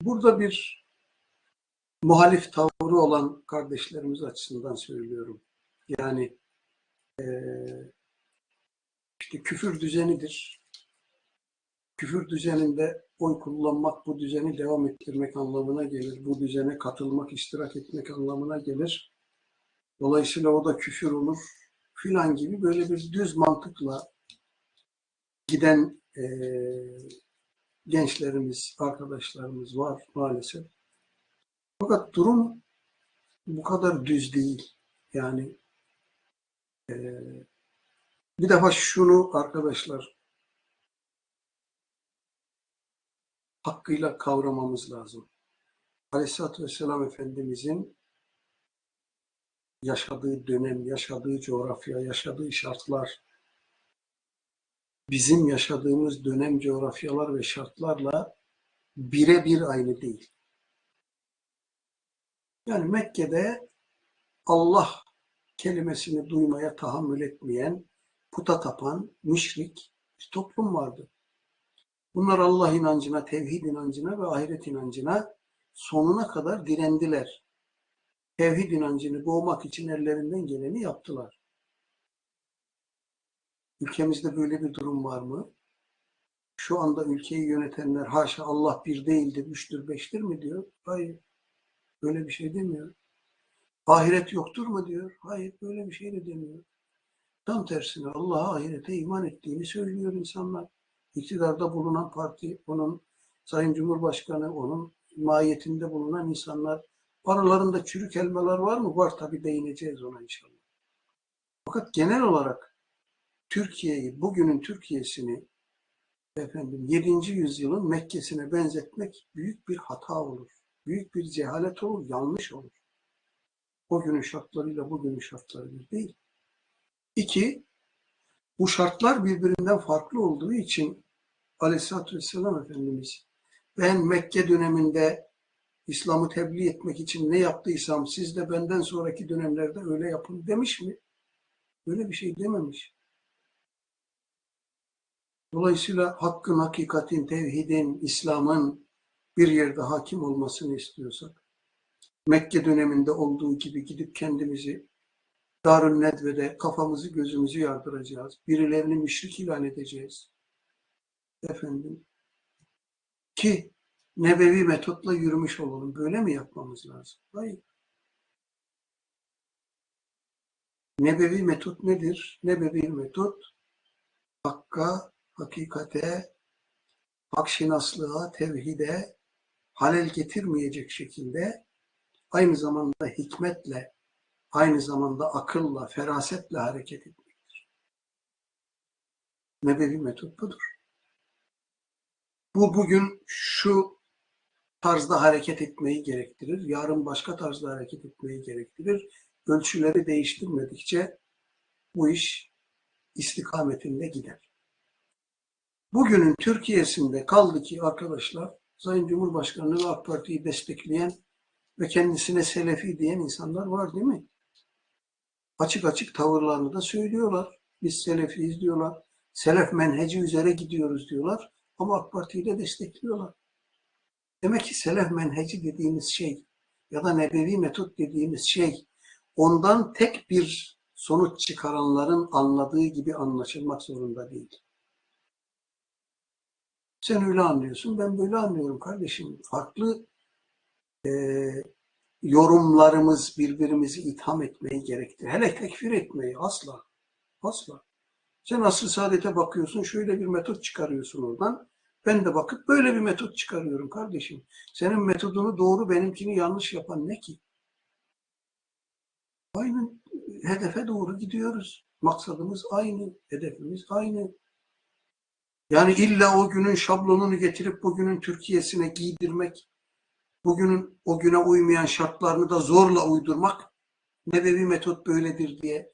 Burada bir muhalif tavrı olan kardeşlerimiz açısından söylüyorum. Yani eee, işte küfür düzenidir. Küfür düzeninde oy kullanmak bu düzeni devam ettirmek anlamına gelir. Bu düzene katılmak, iştirak etmek anlamına gelir. Dolayısıyla o da küfür olur filan gibi böyle bir düz mantıkla giden eee, gençlerimiz, arkadaşlarımız var maalesef. Fakat durum bu kadar düz değil. Yani eee, bir defa şunu arkadaşlar hakkıyla kavramamız lazım. Aleyhisselatü Vesselam Efendimizin yaşadığı dönem, yaşadığı coğrafya, yaşadığı şartlar, bizim yaşadığımız dönem, coğrafyalar ve şartlarla birebir aynı değil. Yani Mekke'de Allah kelimesini duymaya tahammül etmeyen, puta tapan, müşrik bir toplum vardı. Bunlar Allah inancına, tevhid inancına ve ahiret inancına sonuna kadar direndiler. Tevhid inancını boğmak için ellerinden geleni yaptılar. Ülkemizde böyle bir durum var mı? Şu anda ülkeyi yönetenler haşa Allah bir değildir, üçtür, beştir mi diyor? Hayır. Böyle bir şey demiyor. Ahiret yoktur mu diyor? Hayır, böyle bir şey de demiyor. Tam tersine Allah'a ahirete iman ettiğini söylüyor insanlar. İktidarda bulunan parti, onun Sayın Cumhurbaşkanı, onun mahiyetinde bulunan insanlar. Aralarında çürük elmalar var mı? Var tabii değineceğiz ona inşallah. Fakat genel olarak Türkiye'yi, bugünün Türkiye'sini efendim 7. yüzyılın Mekke'sine benzetmek büyük bir hata olur. Büyük bir cehalet olur, yanlış olur. O günün şartlarıyla bugünün şartları bir değil. İki, bu şartlar birbirinden farklı olduğu için Aleyhisselatü Vesselam Efendimiz ben Mekke döneminde İslam'ı tebliğ etmek için ne yaptıysam siz de benden sonraki dönemlerde öyle yapın demiş mi? Öyle bir şey dememiş. Dolayısıyla hakkın, hakikatin, tevhidin, İslam'ın bir yerde hakim olmasını istiyorsak, Mekke döneminde olduğu gibi gidip kendimizi Darül Nedve'de kafamızı gözümüzü yardıracağız. Birilerini müşrik ilan edeceğiz. Efendim. Ki nebevi metotla yürümüş olalım. Böyle mi yapmamız lazım? Hayır. Nebevi metot nedir? Nebevi metot hakka, hakikate, hakşinaslığa, tevhide halel getirmeyecek şekilde aynı zamanda hikmetle, aynı zamanda akılla, ferasetle hareket etmektir. Nebevi metot budur. Bu bugün şu tarzda hareket etmeyi gerektirir, yarın başka tarzda hareket etmeyi gerektirir. Ölçüleri değiştirmedikçe bu iş istikametinde gider. Bugünün Türkiye'sinde kaldı ki arkadaşlar Sayın Cumhurbaşkanı ve AK Parti'yi destekleyen ve kendisine Selefi diyen insanlar var değil mi? Açık açık tavırlarını da söylüyorlar. Biz Selefiyiz diyorlar. Selef menheci üzere gidiyoruz diyorlar. Ama AK Parti'yi de destekliyorlar. Demek ki Selef menheci dediğimiz şey ya da Nebevi metot dediğimiz şey ondan tek bir sonuç çıkaranların anladığı gibi anlaşılmak zorunda değil. Sen öyle anlıyorsun, ben böyle anlıyorum kardeşim. Farklı e, yorumlarımız birbirimizi itham etmeyi gerektir. Hele tekfir etmeyi asla. Asla. Sen asıl saadete bakıyorsun, şöyle bir metot çıkarıyorsun oradan. Ben de bakıp böyle bir metot çıkarıyorum kardeşim. Senin metodunu doğru, benimkini yanlış yapan ne ki? Aynı hedefe doğru gidiyoruz. Maksadımız aynı, hedefimiz aynı. Yani illa o günün şablonunu getirip bugünün Türkiye'sine giydirmek, bugünün o güne uymayan şartlarını da zorla uydurmak nebevi metot böyledir diye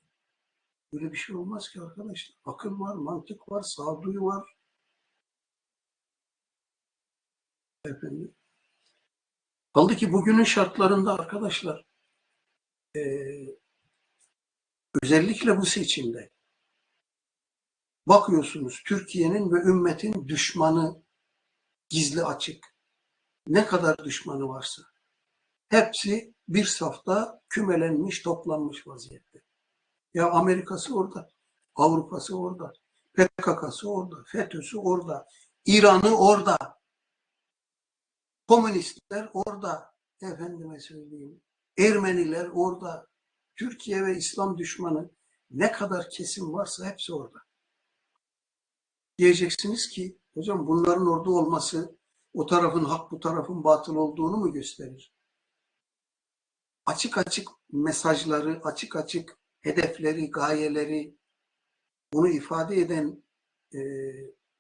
böyle bir şey olmaz ki arkadaşlar. Akıl var, mantık var, sağduyu var. Efendim. Kaldı ki bugünün şartlarında arkadaşlar eee, özellikle bu seçimde bakıyorsunuz Türkiye'nin ve ümmetin düşmanı gizli açık. ne kadar düşmanı varsa hepsi bir safta kümelenmiş, toplanmış vaziyette. Ya Amerika'sı orada, Avrupa'sı orada, PKK'sı orada, FETÖ'sü orada, İran'ı orada, komünistler orada, efendime söyleyeyim, Ermeniler orada, Türkiye ve İslam düşmanı ne kadar kesim varsa hepsi orada. Diyeceksiniz ki hocam bunların orada olması o tarafın hak bu tarafın batıl olduğunu mu gösterir? Açık açık mesajları, açık açık hedefleri, gayeleri bunu ifade eden e,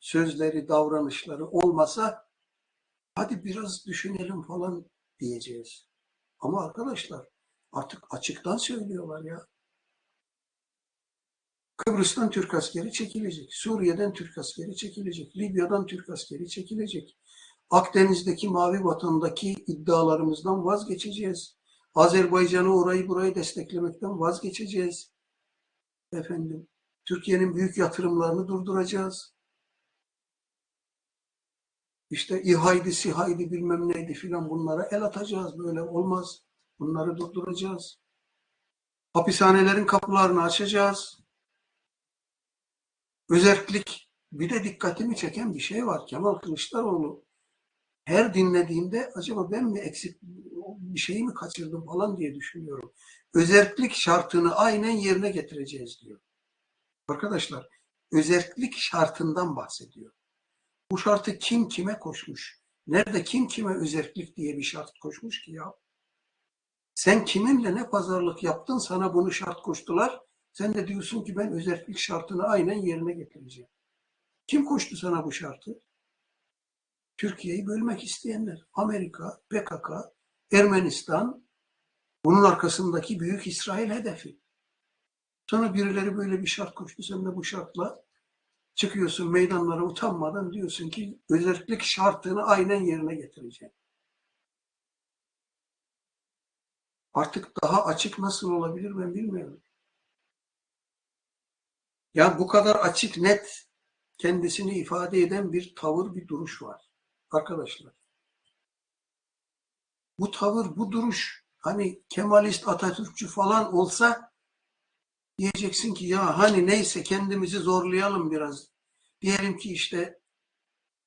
sözleri, davranışları olmasa hadi biraz düşünelim falan diyeceğiz. Ama arkadaşlar artık açıktan söylüyorlar ya. Kıbrıs'tan Türk askeri çekilecek. Suriye'den Türk askeri çekilecek. Libya'dan Türk askeri çekilecek. Akdeniz'deki mavi vatandaki iddialarımızdan vazgeçeceğiz. Azerbaycan'ı orayı burayı desteklemekten vazgeçeceğiz. Efendim, Türkiye'nin büyük yatırımlarını durduracağız. İşte İHA'ydı, SİHA'ydı bilmem neydi filan bunlara el atacağız. Böyle olmaz. Bunları durduracağız. Hapishanelerin kapılarını açacağız. Özellik bir de dikkatimi çeken bir şey var. Kemal Kılıçdaroğlu her dinlediğimde acaba ben mi eksik bir şeyi mi kaçırdım falan diye düşünüyorum. Özellik şartını aynen yerine getireceğiz diyor. Arkadaşlar özellik şartından bahsediyor. Bu şartı kim kime koşmuş? Nerede kim kime özellik diye bir şart koşmuş ki ya? Sen kiminle ne pazarlık yaptın sana bunu şart koştular. Sen de diyorsun ki ben özellik şartını aynen yerine getireceğim. Kim koştu sana bu şartı? Türkiye'yi bölmek isteyenler. Amerika, PKK, Ermenistan, bunun arkasındaki büyük İsrail hedefi. Sonra birileri böyle bir şart koştu. Sen de bu şartla çıkıyorsun meydanlara utanmadan diyorsun ki özellik şartını aynen yerine getireceğim. Artık daha açık nasıl olabilir ben bilmiyorum. Yani bu kadar açık net kendisini ifade eden bir tavır, bir duruş var. Arkadaşlar. Bu tavır, bu duruş hani Kemalist, Atatürkçü falan olsa diyeceksin ki ya hani neyse kendimizi zorlayalım biraz. Diyelim ki işte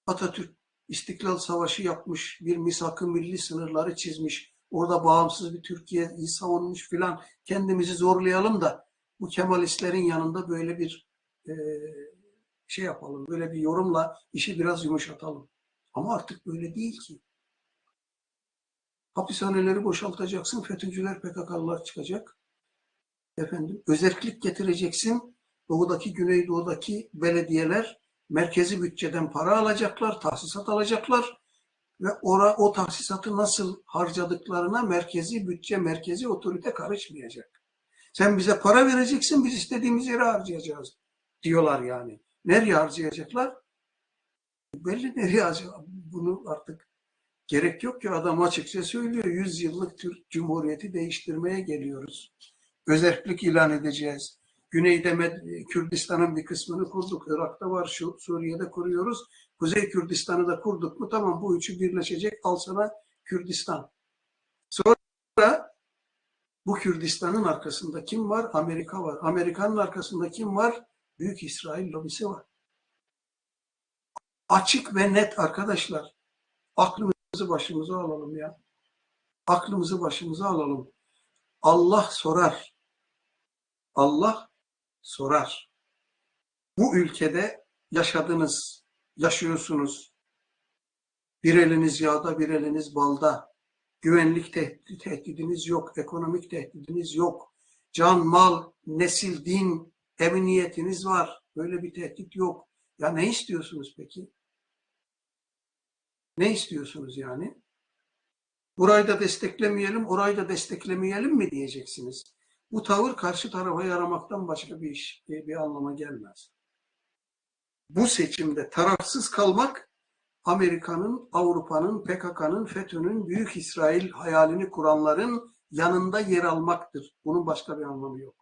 Atatürk İstiklal Savaşı yapmış, bir misak-ı milli sınırları çizmiş, orada bağımsız bir Türkiye'yi savunmuş filan kendimizi zorlayalım da bu Kemalistlerin yanında böyle bir e, şey yapalım, böyle bir yorumla işi biraz yumuşatalım. Ama artık böyle değil ki. Hapishaneleri boşaltacaksın, FETÖ'cüler, PKK'lılar çıkacak. Efendim, özellik getireceksin. Doğudaki, Güneydoğu'daki belediyeler merkezi bütçeden para alacaklar, tahsisat alacaklar ve ora, o tahsisatı nasıl harcadıklarına merkezi bütçe, merkezi otorite karışmayacak. Sen bize para vereceksin, biz istediğimiz yere harcayacağız diyorlar yani. Nereye harcayacaklar? Belli nereye harcayacaklar. Bunu artık gerek yok ki adam açıkça söylüyor. 100 yıllık Türk Cumhuriyeti değiştirmeye geliyoruz. Özellik ilan edeceğiz. Güneyde Kürdistan'ın bir kısmını kurduk. Irak'ta var, şu Suriye'de kuruyoruz. Kuzey Kürdistan'ı da kurduk mu tamam bu üçü birleşecek. Al sana Kürdistan. Sonra bu Kürdistan'ın arkasında kim var? Amerika var. Amerika'nın arkasında kim var? Büyük İsrail lobisi var. Açık ve net arkadaşlar. Aklımızı başımıza alalım ya. Aklımızı başımıza alalım. Allah sorar. Allah sorar. Bu ülkede yaşadınız, yaşıyorsunuz. Bir eliniz yağda, bir eliniz balda. Güvenlik tehdidiniz yok, ekonomik tehdidiniz yok. Can, mal, nesil, din, emniyetiniz var. Böyle bir tehdit yok. Ya ne istiyorsunuz peki? Ne istiyorsunuz yani? Burayı da desteklemeyelim, orayı da desteklemeyelim mi diyeceksiniz. Bu tavır karşı tarafa yaramaktan başka bir iş, bir anlama gelmez. Bu seçimde tarafsız kalmak Amerika'nın, Avrupa'nın, PKK'nın, FETÖ'nün, Büyük İsrail hayalini kuranların yanında yer almaktır. Bunun başka bir anlamı yok.